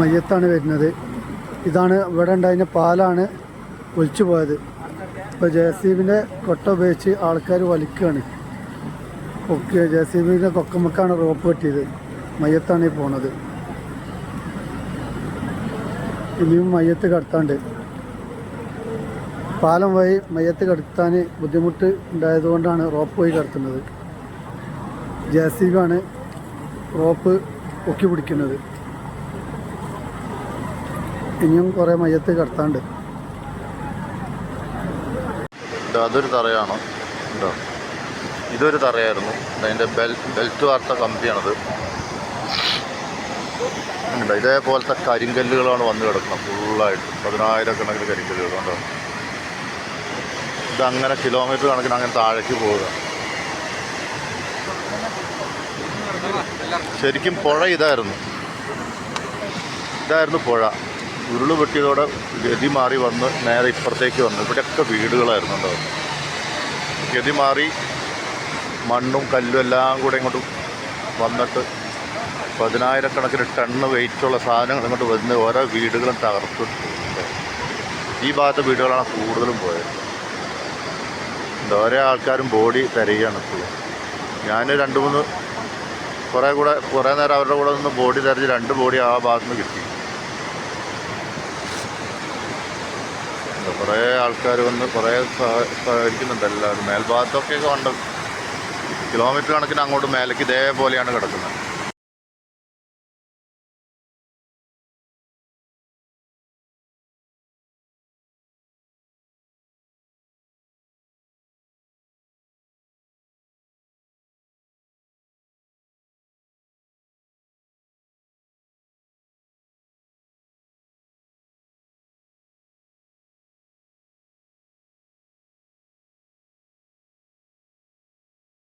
മയ്യത്താണ് വരുന്നത്. ഇതാണ് ഇവിടെ ഉണ്ടായിരുന്ന പാലാണ് ഒലിച്ചു പോയത്. ഇപ്പോൾ ജെ കൊട്ട ഉപയോഗിച്ച് ആൾക്കാർ വലിക്കുകയാണ്. ഒക്കെ ജെ സി റോപ്പ് കെട്ടിയത്. മയ്യത്താണ് ഈ പോണത്. ഇനിയും മയ്യത്ത് കടത്താണ്ട്. പാലം വഴി മയ്യത്ത് കടത്താൻ ബുദ്ധിമുട്ട് ഉണ്ടായതുകൊണ്ടാണ് റോപ്പ് വഴി കടത്തുന്നത്. ജെ സി റോപ്പ് ഒക്കി പിടിക്കുന്നത്. ഇനിയും കുറേ മയ്യത്ത് കിടത്താണ്ട്. അതൊരു തറയാണ്. ഉണ്ടോ ഇതൊരു തറയായിരുന്നു. അതിന്റെ ബെൽ ബെൽറ്റ് വാർത്ത കമ്പിയാണത്. ഉണ്ട് ഇതേപോലത്തെ കരിങ്കല്ലുകളാണ് വന്നു കിടക്കുന്നത് ഫുള്ളായിട്ട്. പതിനായിരക്കണക്കിന് കരിങ്കല്ലുകൾ കണ്ടോ ഇതങ്ങനെ കിലോമീറ്റർ കണക്കിന് അങ്ങനെ താഴേക്ക് പോവുക. ശരിക്കും പുഴ ഇതായിരുന്നു. ഇതായിരുന്നു പുഴ. ഉരുൾ പൊട്ടിയതോടെ ഗതി മാറി വന്ന് നേരെ ഇപ്പുറത്തേക്ക് വന്നു. ഇവിടെയൊക്കെ വീടുകളായിരുന്നു ഉണ്ടാവും ഗതി മാറി മണ്ണും കല്ലും എല്ലാം കൂടെ ഇങ്ങോട്ട് വന്നിട്ട് പതിനായിരക്കണക്കിന് ടണ്ണ് വെയിറ്റുള്ള സാധനങ്ങൾ ഇങ്ങോട്ട് വന്ന് ഓരോ വീടുകളും തകർത്തു ഈ ഭാഗത്തെ വീടുകളാണ് കൂടുതലും പോയത്. ഓരോ ആൾക്കാരും ബോഡി തിരയുകയാണ് ഇപ്പോഴും. ഞാൻ രണ്ട് മൂന്ന് കുറേ കൂടെ കുറേ നേരം അവരുടെ കൂടെ നിന്ന് ബോഡി തിരഞ്ഞ് രണ്ട് ബോഡി ആ ഭാഗത്ത് നിന്ന് കിട്ടി. കുറേ ആൾക്കാർ വന്ന് കുറേ സഹ- സഹകരിക്കുന്നുണ്ട് എല്ലാവരും. മേൽഭാഗത്തൊക്കെ ഉണ്ട് കിലോമീറ്റർ കണക്കിന് അങ്ങോട്ട് മേലേക്ക് ഇതേപോലെയാണ് കിടക്കുന്നത്.